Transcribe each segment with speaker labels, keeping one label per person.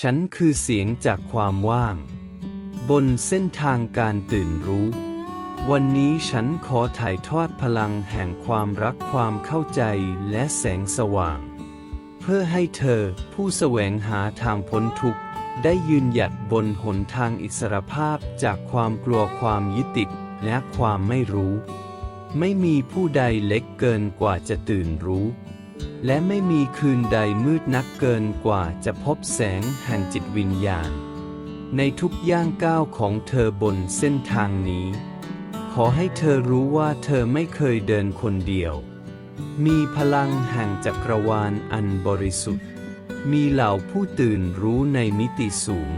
Speaker 1: ฉันคือเสียงจากความว่าง บนเส้นทางการตื่นรู้ วันนี้ฉันขอถ่ายทอดพลังแห่งความรักความเข้าใจและแสงสว่าง เพื่อให้เธอผู้แสวงหาทางพ้นทุกข์ ได้ยืนหยัดบนหนทางอิสรภาพจากความกลัวความยึดติดและความไม่รู้ ไม่มีผู้ใดเล็กเกินกว่าจะตื่นรู้ และไม่มีคืนใดมืดนักเกินกว่าจะพบแสงแห่งจิตวิญญาณ ในทุกย่างก้าวของเธอบนเส้นทางนี้ ขอให้เธอรู้ว่าเธอไม่เคยเดินคนเดียว มีพลังแห่งจักรวาลอันบริสุทธิ์ มีเหล่าผู้ตื่นรู้ในมิติสูง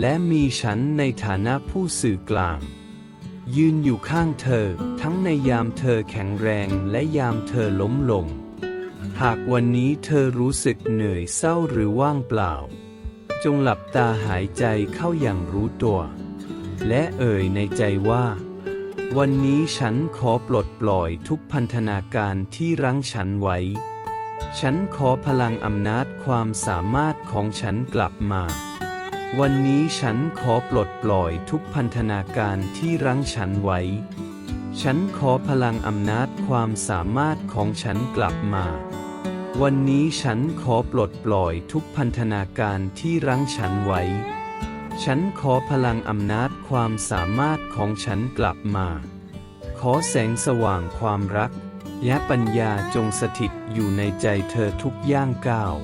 Speaker 1: และมีฉันในฐานะผู้สื่อกลาง ยืนอยู่ข้างเธอทั้งในยามเธอแข็งแรงและยามเธอล้มลง หากวันนี้เธอรู้สึกเหนื่อยเศร้าหรือว่างเปล่า จงหลับตาหายใจเข้าอย่างรู้ตัว และเอ่ยในใจว่า วันนี้ฉันขอปลดปล่อยทุกพันธนาการที่รั้งฉันไว้ ฉันขอพลังอำนาจความสามารถของฉันกลับมา วันนี้ฉันขอปลดปล่อยทุกพันธนาการที่รั้งฉันไว้ ฉันขอพลังอำนาจความสามารถของฉันกลับมา วันนี้ฉันขอปลดปล่อยทุกพันธนาการที่รั้งฉันไว้ ฉันขอพลังอำนาจความสามารถของฉันกลับมา ขอแสงสว่างความรัก และปัญญาจงสถิตอยู่ในใจเธอทุกย่างก้าว